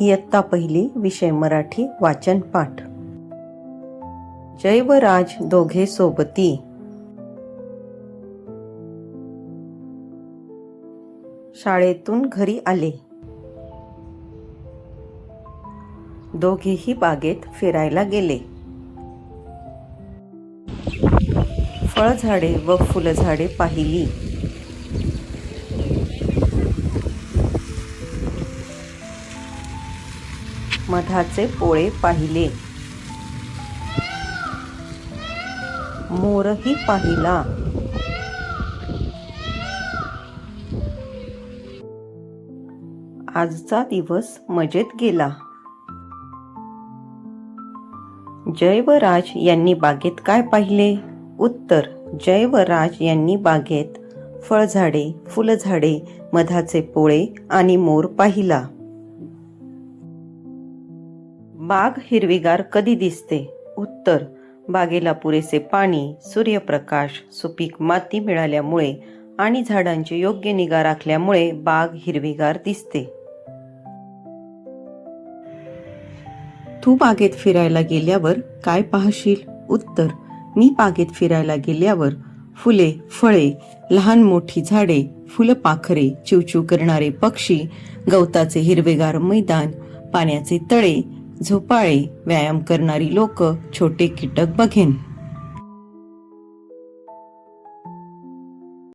इयत्ता पहिली विषय मराठी वाचन पाठ. जय राज दोघे सोबती. शाळेतून घरी आले. दोघेही बागेत फिरायला गेले. फळझाडे व फुलझाडे पाहिली. मधाचे पोळे पाहिले. मोरही पाहिला. आजचा दिवस मजेत गेला. जयवराज यांनी बागेत काय पाहिले? उत्तर जयवराज यांनी बागेत फळझाडे फुलझाडे मधाचे पोळे आणि मोर पाहिला. बाग हिरवीगार कधी दिसते? उत्तर बागेला पुरेसे पाणी सूर्यप्रकाश सुपीक माती मिळाल्यामुळे आणि झाडांची योग्य निगा राखल्यामुळे बाग हिरवीगार दिसते. तू बागेत फिरायला गेल्यावर काय पाहशील? उत्तर मी बागेत फिरायला गेल्यावर फुले फळे लहान मोठी झाडे फुलपाखरे चिवचिव करणारे पक्षी गवताचे हिरवेगार मैदान पाण्याचे तळे झोपाळे व्यायाम करणारी लोक छोटे कीटक बघेन.